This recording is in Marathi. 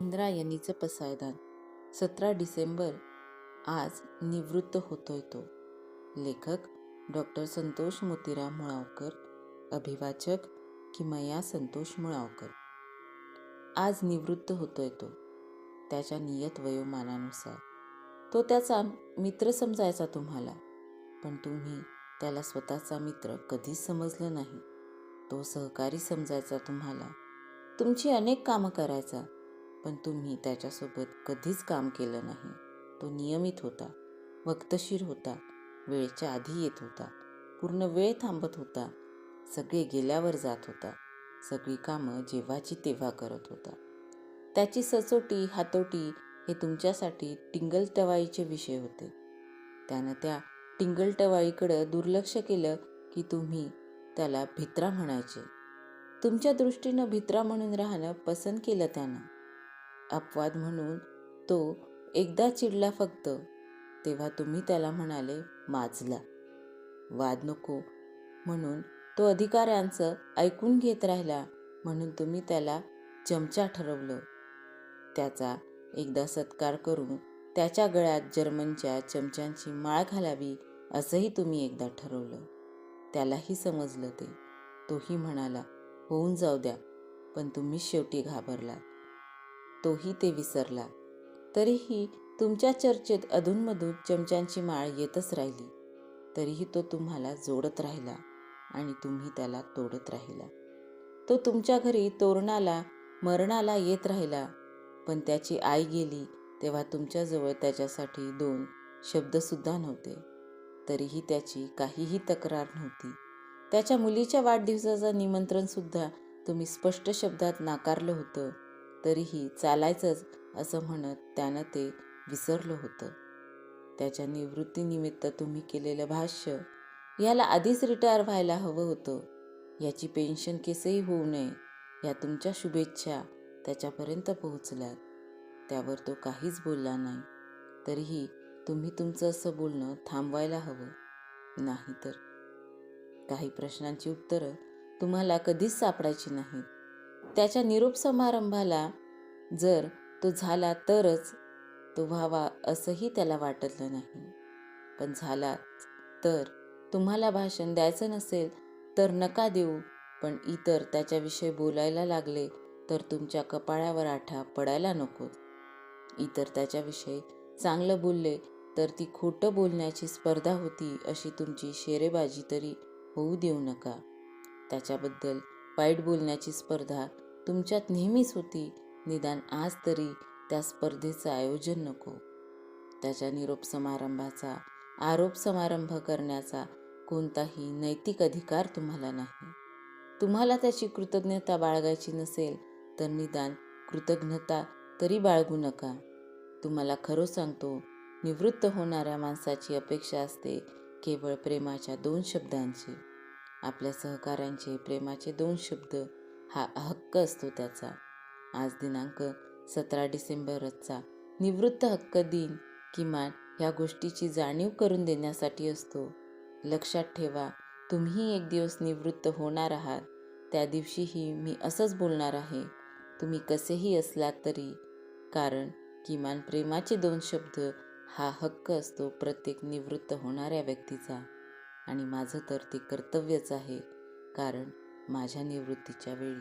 इंद्रायणीचं पसायदान. सतरा डिसेंबर आज निवृत्त होतोय तो. लेखक डॉक्टर संतोष मोतीराम मुळावकर अभिवाचक किमया संतोष मुळावकर. आज निवृत्त होतोय तो. त्याच्या नियत वयोमानानुसार. तो त्याचा मित्र समजायचा तुम्हाला पण तुम्ही त्याला स्वतःचा मित्र कधीच समजलं नाही. तो सहकारी समजायचा तुम्हाला. तुमची अनेक कामं करायचा. पण तुम्ही त्याच्यासोबत कधीच काम केलं नाही. तो नियमित होता वक्तशीर होता वेळेच्या आधी येत होता पूर्ण वेळ थांबत होता सगळे गेल्यावर जात होता सगळी कामं जेव्हाची तेव्हा करत होता. त्याची सचोटी हातोटी हे तुमच्यासाठी टिंगलटवाईचे विषय होते. त्यानं त्या टिंगलटवाईकडं दुर्लक्ष केलं की तुम्ही त्याला भित्रा म्हणायचे. तुमच्या दृष्टीनं भित्रा म्हणून राहणं पसंत केलं त्यानं. अपवाद म्हणून तो एकदा चिडला फक्त तेव्हा तुम्ही त्याला म्हणाले माजला. वाद नको म्हणून तो अधिकाऱ्यांचं ऐकून घेत राहिला म्हणून तुम्ही त्याला चमचा ठरवलं. त्याचा एकदा सत्कार करून त्याच्या गळ्यात जर्मनच्या चमच्यांची माळ घालावी असंही तुम्ही एकदा ठरवलं. त्यालाही समजलं ते. तोही म्हणाला होऊन जाऊ द्या पण तुम्ही शेवटी घाबरलात. तोही ते विसरला. तरीही तुमच्या चर्चेत अधूनमधून चमच्यांची माळ येतच राहिली. तरीही तो तुम्हाला जोडत राहिला आणि तुम्ही त्याला तोडत राहिला. तो तुमच्या घरी तोरणाला मरणाला येत राहिला. पण त्याची आई गेली तेव्हा तुमच्याजवळ त्याच्यासाठी दोन शब्दसुद्धा नव्हते. तरीही त्याची काहीही तक्रार नव्हती. त्याच्या मुलीच्या वाढदिवसाचं निमंत्रणसुद्धा तुम्ही स्पष्ट शब्दात नाकारलं होतं. तरीही चालायचंच असं म्हणत त्यानं ते विसरलं होतं. त्याच्या निवृत्तीनिमित्त तुम्ही केलेलं भाष्य याला आधीच रिटायर व्हायला हवं होतं. याची पेन्शन केसही होऊ नये या तुमच्या शुभेच्छा त्याच्यापर्यंत पोहोचल्यात. त्यावर तो काहीच बोलला नाही. तरीही तुम्ही तुमचं असं बोलणं थांबवायला हवं. नाही तर काही प्रश्नांची उत्तरं तुम्हाला कधीच सापडायची नाहीत. त्याच्या निरोप समारंभाला जर तो झाला तरच तो व्हावा असंही त्याला वाटलं नाही. पण झाला तर तुम्हाला भाषण द्यायचं नसेल तर नका देऊ. पण इतर त्याच्याविषयी बोलायला लागले तर तुमच्या कपाळावर आठा पडायला नको. इतर त्याच्याविषयी चांगलं बोलले तर ती खोटं बोलण्याची स्पर्धा होती अशी तुमची शेरेबाजी तरी होऊ देऊ नका. त्याच्याबद्दल वाईट बोलण्याची स्पर्धा तुमच्यात नेहमीच होती. निदान आज तरी त्या स्पर्धेचं आयोजन नको. त्याच्या निरोप समारंभाचा आरोप समारंभ करण्याचा कोणताही नैतिक अधिकार तुम्हाला नाही. तुम्हाला त्याची कृतज्ञता बाळगायची नसेल तर निदान कृतज्ञता तरी बाळगू नका. तुम्हाला खरं सांगतो निवृत्त होणाऱ्या माणसाची अपेक्षा असते केवळ प्रेमाच्या दोन शब्दांची. आपल्या सहकाऱ्यांचे प्रेमाचे दोन शब्द हा हक्क असतो त्याचा. आज दिनांक सतरा डिसेंबरचा निवृत्त हक्क दिन किमान ह्या गोष्टीची जाणीव करून देण्यासाठी असतो. लक्षात ठेवा तुम्ही एक दिवस निवृत्त होणार आहात त्या दिवशीही मी असंच बोलणार आहे. तुम्ही कसेही असलात तरी. कारण किमान प्रेमाचे दोन शब्द हा हक्क असतो प्रत्येक निवृत्त होणाऱ्या व्यक्तीचा. आणि माझं तर ते कर्तव्यच आहे. कारण माझ्या निवृत्तीच्या वेळी.